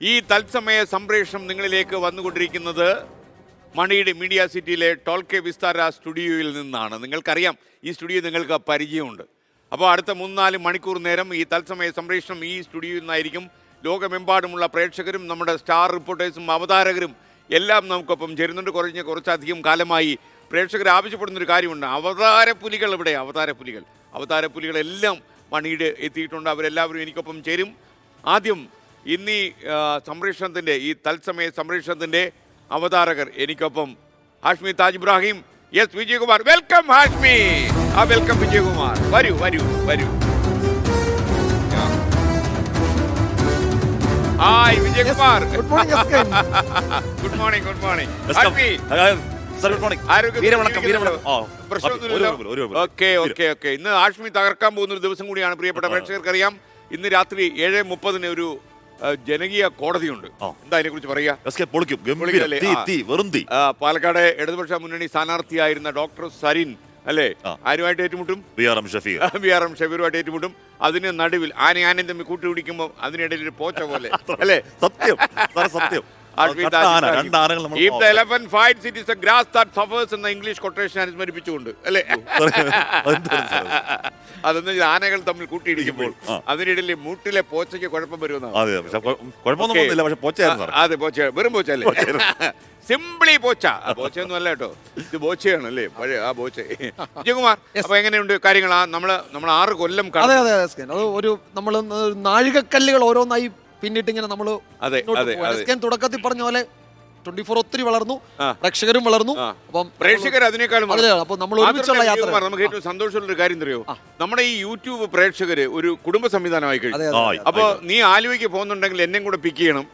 ഈ തത്സമയ സംപ്രേഷണം നിങ്ങളിലേക്ക് വന്നുകൊണ്ടിരിക്കുന്നത് മണിയുടെ മീഡിയ സിറ്റിയിലെ ടോൾക്കെ വിസ്താര സ്റ്റുഡിയോയിൽ നിന്നാണ്. നിങ്ങൾക്കറിയാം ഈ സ്റ്റുഡിയോ നിങ്ങൾക്ക് പരിചയമുണ്ട്. അപ്പോൾ അടുത്ത മൂന്നാൽ മണിക്കൂർ നേരം ഈ തത്സമയ സംപ്രേഷണം ഈ സ്റ്റുഡിയോയിൽ നിന്നായിരിക്കും. ലോകമെമ്പാടുമുള്ള പ്രേക്ഷകരും നമ്മുടെ സ്റ്റാർ റിപ്പോർട്ടേഴ്സും അവതാരകരും എല്ലാം നമുക്കൊപ്പം ചേരുന്നുണ്ട്. കുറഞ്ഞ കുറച്ചധികം കാലമായി പ്രേക്ഷകർ ആവശ്യപ്പെടുന്നൊരു കാര്യമുണ്ട്. അവതാര പുലികൾ ഇവിടെ അവതാര പുലികൾ അവതാര പുലികളെല്ലാം മണിയുടെ എത്തിയിട്ടുണ്ട്. അവരെല്ലാവരും എനിക്കൊപ്പം ചേരും. ആദ്യം ഇന്നീ സംരക്ഷണത്തിന്റെ ഈ തത്സമയ സംരക്ഷണത്തിന്റെ അവതാരകർ എനിക്കൊപ്പം ഹാഷ്മി താജ് ഇബ്രാഹിം യെസ് വിജയകുമാർ. വെൽക്കം ഹാഷ്മി. ആ വെൽക്കം വിജയകുമാർ. വരൂ വരൂ വരൂ. Hi Vijayakumar. Good morning good morning. Hashmi. ഇന്ന് ആഷ്മി തകർക്കാൻ പോകുന്ന ഒരു ദിവസം കൂടിയാണ് പ്രിയപ്പെട്ട പ്രേക്ഷകർക്കറിയാം. ഇന്ന് രാത്രി ഏഴ് മുപ്പതിന് ഒരു ജനകീയ കോടതിയുണ്ട്. എന്താ അതിനെ കുറിച്ച് പറയുക പാലക്കാട് ഇടതുപക്ഷ മുന്നണി സ്ഥാനാർത്ഥിയായിരുന്ന ഡോക്ടർ സരിൻ അല്ലേ? ആരുമായിട്ട് ഏറ്റുമുട്ടും? B R M Shafeer B R M ഷഫീറുമായിട്ട് ഏറ്റുമുട്ടും. അതിന് നടുവിൽ ആന ആനയും കൂട്ടി പിടിക്കുമ്പോൾ അതിനിടയിൽ ഒരു പോച്ച പോലെ. അല്ലേ? സത്യം. സത്യം. The elephant fights, it is the grass that suffers എന്ന ഇംഗ്ലീഷ് കൊട്ടേഷൻ അനുസ്മരിപ്പിച്ചുകൊണ്ട് അല്ലേ? അതെന്ന് വെച്ചാൽ ആനകൾ തമ്മിൽ കൂട്ടിയിടിക്കുമ്പോൾ. അതിനിടയിൽ മൂട്ടിലെ പോച്ചയ്ക്ക് കുഴപ്പം വരുമെന്നാണ്. അതെ പോച്ച. വെറും പോച്ച അല്ലേ? സിംപിളി പോച്ച. പോച്ചയൊന്നും അല്ല കേട്ടോ. ഇത് ബോച്ചയാണ് അല്ലേ? പഴയ ആ ബോച്ച വിജയകുമാർ അപ്പൊ എങ്ങനെയുണ്ട് കാര്യങ്ങൾ? നമ്മൾ നമ്മൾ നമ്മൾ ആറ് കൊല്ലം അതെ അതെ അത് ഒരു നമ്മൾ നാഴികക്കല്ലുകൾ ഓരോന്നായി പിന്നിട്ട് ഇങ്ങനെ നമ്മൾ തുടക്കത്തിൽ പറഞ്ഞ പോലെ ട്വന്റി ഫോർ ഒത്തിരി വളർന്നു പ്രേക്ഷകരും വളർന്നു. അപ്പം പ്രേക്ഷകർ അതിനേക്കാളും അപ്പൊ നമ്മൾ ഒരുമിച്ചുള്ള യാത്ര നമുക്ക് ഏറ്റവും സന്തോഷമുള്ള ഒരു കാര്യം അറിയോ നമ്മുടെ ഈ യൂട്യൂബ് പ്രേക്ഷകര് ഒരു കുടുംബ സംവിധാനമായി കഴിഞ്ഞു. അപ്പൊ നീ ആലുവയ്ക്ക് പോകുന്നുണ്ടെങ്കിൽ എന്നെയും കൂടെ പിക്ക് ചെയ്യണം.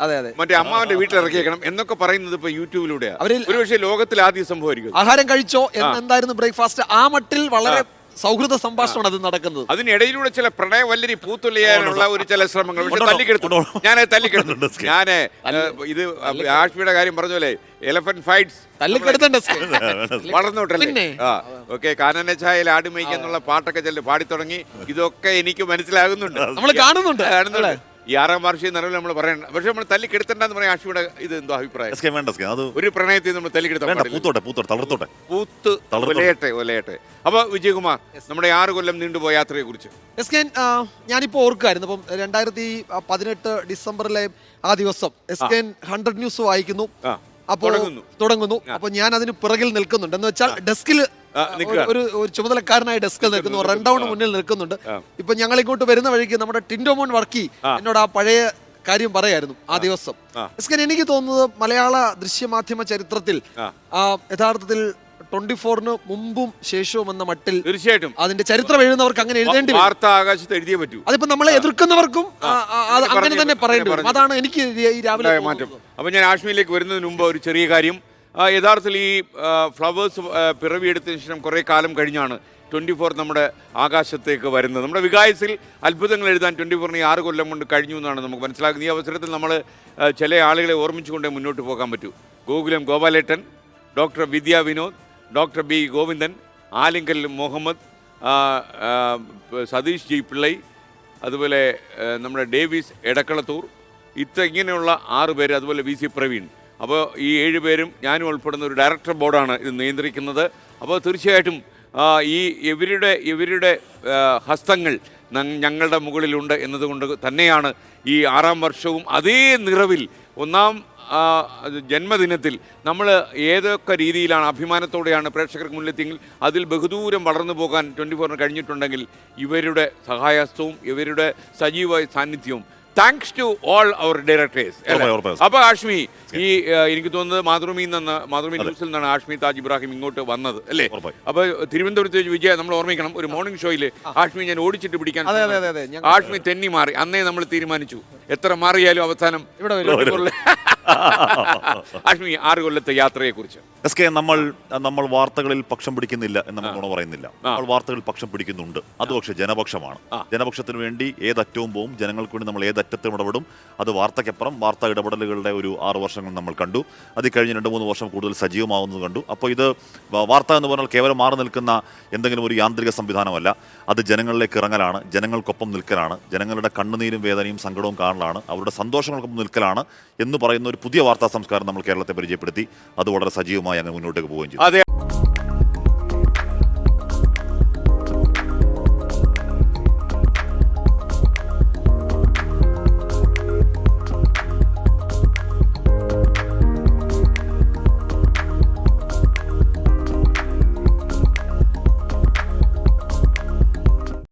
മറ്റേ അമ്മാവന്റെ വീട്ടിൽ ഇറക്കിയേക്കണം എന്നൊക്കെ പറയുന്നത് ഇപ്പൊ യൂട്യൂബിലൂടെയാണ് ഒരു ഒരുപക്ഷെ ലോകത്തിൽ ആദ്യ സംഭവമായിരിക്കും ആഹാരം കഴിച്ചോ എന്ന് എന്തായിരുന്നു ബ്രേക്ക്ഫാസ്റ്റ്? ആ മട്ടിൽ വളരെ സൗഹൃദ സംഭാഷണമാണ് അത് നടക്കുന്നത്. അതിനിടയിലൂടെ ചില പ്രണയവല്ലരി പൂത്തുള്ളിയാനുള്ള ഒരു ചില ശ്രമങ്ങൾ. പക്ഷെ തല്ലിക്കെടുത്തുണ്ട് തല്ലിക്കെടുത്തു. ഞാൻ? ഇത് ആഷ്മിയുടെ കാര്യം പറഞ്ഞ പോലെ എലഫന്റ് ഫൈറ്റ്സ് വളർന്നോട്ടല്ലേ? ഓക്കെ കാനന ആട് മേയ്ക്കാന്നുള്ള പാട്ടൊക്കെ ചെല്ലു പാടി തുടങ്ങി ഇതൊക്കെ എനിക്ക് മനസ്സിലാകുന്നുണ്ട്. നമ്മൾ കാണുന്നുണ്ട്. കാണുന്നുണ്ട്. ഈ ആറാം വാർഷിക നിലവിൽ നമ്മൾ പറയണ്ട പക്ഷെ നമ്മൾ തല്ലിക്കെടുത്തണ്ടെന്ന് പറയാൻ ആഷ്മിയുടെ ഇത് എന്തോ അഭിപ്രായം? എസ്കെൻ വേണ്ട എസ്കെൻ അത് ഒരു പ്രണയത്തിൽ നമ്മൾ തല്ലിക്കെടുത്തോട്ടെ വേണ്ട പാടില്ല. പൂത്തോട്ടെ പൂത്തോട്ടെ തളർത്തോട്ടെ. പൂത്ത് തളർന്നു. ഒലയട്ടെ ഒലയട്ടെ. അപ്പൊ വിജയകുമാർ നമ്മുടെ ആറ് കൊല്ലം നീണ്ടുപോയ യാത്രയെ കുറിച്ച് എസ്കേൻ ഞാനിപ്പോ ഓർക്കായിരുന്നു. അപ്പം രണ്ടായിരത്തി പതിനെട്ട് ഡിസംബറിലെ ആ ദിവസം എസ്കേൻ ഹൺഡ്രഡ് ന്യൂസ് വായിക്കുന്നു. ആ, അപ്പോൾ തുടങ്ങുന്നു. തുടങ്ങുന്നു. അപ്പൊ ഞാൻ അതിന് പിറകിൽ നിൽക്കുന്നുണ്ട്. എന്ന് വെച്ചാൽ ഡെസ്കിൽ. ഒരു ചുമതലക്കാരനായ ഡെസ്കിൽ നിൽക്കുന്നു റൺഡൗൺ മുന്നിൽ നിൽക്കുന്നുണ്ട്. ഇപ്പൊ ഞങ്ങൾ ഇങ്ങോട്ട് വരുന്ന വഴിക്ക് നമ്മുടെ ടിൻഡോമോൻ വർക്കി എന്നോട് ആ പഴയ കാര്യം പറയായിരുന്നു ആ ദിവസം. എസ്കൻ എനിക്ക് തോന്നുന്നത് മലയാള ദൃശ്യമാധ്യമ ചരിത്രത്തിൽ യഥാർത്ഥത്തിൽ ട്വന്റി ഫോറിന് മുമ്പും ശേഷവും എന്ന മട്ടിൽ തീർച്ചയായിട്ടും. അതിന്റെ ചരിത്രം എഴുതുന്നവർക്ക് അങ്ങനെ എഴുതേണ്ടി വാർത്ത ആകാശത്ത് എഴുതിയേ പറ്റൂ. അതിപ്പോ നമ്മളെ എതിർക്കുന്നവർക്കും അങ്ങനെ തന്നെ പറയേണ്ടി അതാണ് എനിക്ക് ഈ രാവിലെ മാറ്റം. അപ്പൊ ഞാൻ ആശ്മിയിലേക്ക് വരുന്നതിന് മുമ്പ് ഒരു ചെറിയ കാര്യം. യഥാർത്ഥത്തിൽ ഈ ഫ്ലവേഴ്സ് പിറവിയെടുത്തതിന് ശേഷം കുറേ കാലം കഴിഞ്ഞാണ് ട്വന്റി ഫോർ നമ്മുടെ ആകാശത്തേക്ക് വരുന്നത്. നമ്മുടെ വികായസിൽ അത്ഭുതങ്ങൾ എഴുതാൻ ട്വന്റി ഫോറിന് ആറ് കൊല്ലം കൊണ്ട് കഴിഞ്ഞു എന്നാണ് നമുക്ക് മനസ്സിലാക്കുന്നത് ഈ അവസരത്തിൽ നമ്മൾ ചില ആളുകളെ ഓർമ്മിച്ചുകൊണ്ടേ മുന്നോട്ട് പോകാൻ പറ്റൂ. Gokulam Gopalettan doctor Vidya Vinod doctor B Govindan Alinkal Muhammad Satheesh G Pillai അതുപോലെ നമ്മുടെ ഡേവിസ് എടക്കളത്തൂർ ഇത്ര ഇങ്ങനെയുള്ള ആറ് പേര് അതുപോലെ വി സി പ്രവീൺ. അപ്പോൾ ഈ ഏഴ് പേരും ഞാനും ഉൾപ്പെടുന്ന ഒരു ഡയറക്ടർ ബോർഡാണ് ഇത് നിയന്ത്രിക്കുന്നത്. അപ്പോൾ തീർച്ചയായിട്ടും ഈ ഇവരുടെ ഇവരുടെ ഹസ്തങ്ങൾ ഞങ്ങളുടെ മുകളിലുണ്ട് എന്നതുകൊണ്ട് തന്നെയാണ് ഈ ആറാം വർഷവും അതേ നിറവിൽ ഒന്നാം ജന്മദിനത്തിൽ നമ്മൾ ഏതൊക്കെ രീതിയിലാണ് അഭിമാനത്തോടെയാണ് പ്രേക്ഷകർക്ക് മുന്നിലെത്തിയെങ്കിൽ അതിൽ ബഹുദൂരം വളർന്നു പോകാൻ ട്വന്റി ഫോറിന് കഴിഞ്ഞിട്ടുണ്ടെങ്കിൽ ഇവരുടെ സഹായസ്ഥവും ഇവരുടെ സജീവ സാന്നിധ്യവും thanks to all our directors. അപ്പൊ ആഷ്മി ഈ എനിക്ക് തോന്നുന്നത് മാതൃഭൂമിയിൽ നിന്ന് മാതൃഭൂമി ന്യൂസിൽ നിന്നാണ് ആഷ്മി താജ് ഇബ്രാഹിം ഇങ്ങോട്ട് വന്നത് അല്ലേ. അപ്പൊ തിരുവനന്തപുരത്ത് വിജയ നമ്മൾ ഓർമ്മിക്കണം ഒരു മോർണിംഗ് ഷോയിൽ ആഷ്മി ഞാൻ ഓടിച്ചിട്ട് പിടിക്കാൻ ആഷ്മി തെന്നി മാറി അന്നേ നമ്മൾ തീരുമാനിച്ചു. എത്ര മാറിയാലും അവസാനം ഇവിടെ യാത്രയെ ആറ് കൊല്ലത്തെ യാത്രയെക്കുറിച്ച്. എസ് കെ നമ്മൾ നമ്മൾ വാർത്തകളിൽ പക്ഷം പിടിക്കുന്നില്ല എന്ന് നമ്മൾ നുണ പറയുന്നില്ല. നമ്മൾ വാർത്തകളിൽ പക്ഷം പിടിക്കുന്നുണ്ട്. അത് പക്ഷെ ജനപക്ഷമാണ്. ജനപക്ഷത്തിന് വേണ്ടി ഏതറ്റവും പോവും. ജനങ്ങൾക്ക് വേണ്ടി നമ്മൾ ഏതറ്റത്തും ഇടപെടും. അത് വാർത്തയ്ക്കപ്പുറം. വാർത്താ ഇടപെടലുകളുടെ ഒരു ആറ് വർഷങ്ങൾ നമ്മൾ കണ്ടു. അത് കഴിഞ്ഞ് രണ്ട് മൂന്ന് വർഷം കൂടുതൽ സജീവമാവുന്നത് കണ്ടു. അപ്പോൾ ഇത് വാർത്ത എന്ന് പറഞ്ഞാൽ കേവലം മാറി നിൽക്കുന്ന എന്തെങ്കിലും ഒരു യാന്ത്രിക സംവിധാനമല്ല. അത് ജനങ്ങളിലേക്ക് ഇറങ്ങലാണ്. ജനങ്ങൾക്കൊപ്പം നിൽക്കലാണ്. ജനങ്ങളുടെ കണ്ണുനീരും വേദനയും സങ്കടവും കാണലാണ്. അവരുടെ സന്തോഷങ്ങൾക്കൊപ്പം നിൽക്കലാണ് എന്ന് പറയുന്ന ഒരു പുതിയ വാർത്താ സംസ്കാരം നമ്മൾ കേരളത്തെ പരിചയപ്പെടുത്തി. അത് വളരെ സജീവമായി അങ്ങ് മുന്നോട്ടേക്ക് പോവുകയും അതെ.